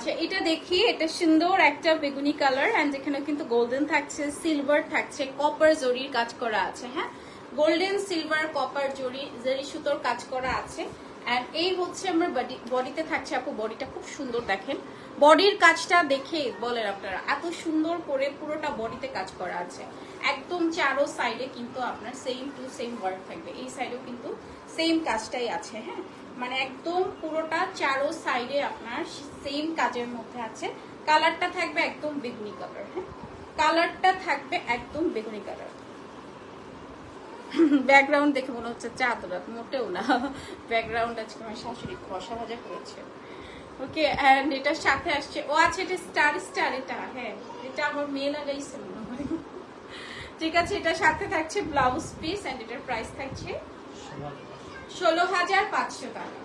আচ্ছা এটা দেখি, এটা সুন্দর একটা বেগুনি কালার এন্ড এখানে কিন্তু গোল্ডেন থাকছে সিলভার থাকছে কপার জরির কাজ করা আছে হ্যাঁ? গোল্ডেন সিলভার কপার জরি জরি সুতোর কাজ করা আছে। এন্ড এই হচ্ছে আমার বডি বডিতে থাকছে, আপু বডিটা খুব সুন্দর দেখেন। বডির কাজটা দেখে বলেন আপনারা, এত সুন্দর করে পুরোটা বডিতে কাজ করা আছে। একদম চারো সাইডে কিন্তু আপনার সেম টু সেম ওয়ার্ক থাকবে। এই সাইডেও কিন্তু সেম কাজটাই আছে হ্যাঁ? মানে একদম পুরোটা চারো সাইডে আপনার সেম কাজের মধ্যে আছে। কালারটা থাকবে একদম বেগুনি কালার হ্যাঁ? কালারটা থাকবে একদম বেগুনি কালার ব্যাকগ্রাউন্ড দেখে মনে হচ্ছে চাঁদরাত মোটেও না। ব্যাকগ্রাউন্ড আজকে আমার শাশুড়ি কষা ভাজা করেছে। ওকে অ্যান্ড এটার সাথে আসছে, ও আছে, এটা স্টার স্টার এটা হ্যাঁ? এটা আমার মেয়ে লাগাইছে ঠিক আছে, এটার সাথে থাকছে ব্লাউজ পিস অ্যান্ড এটার প্রাইস থাকছে ষোলো হাজার পাঁচশো টাকা।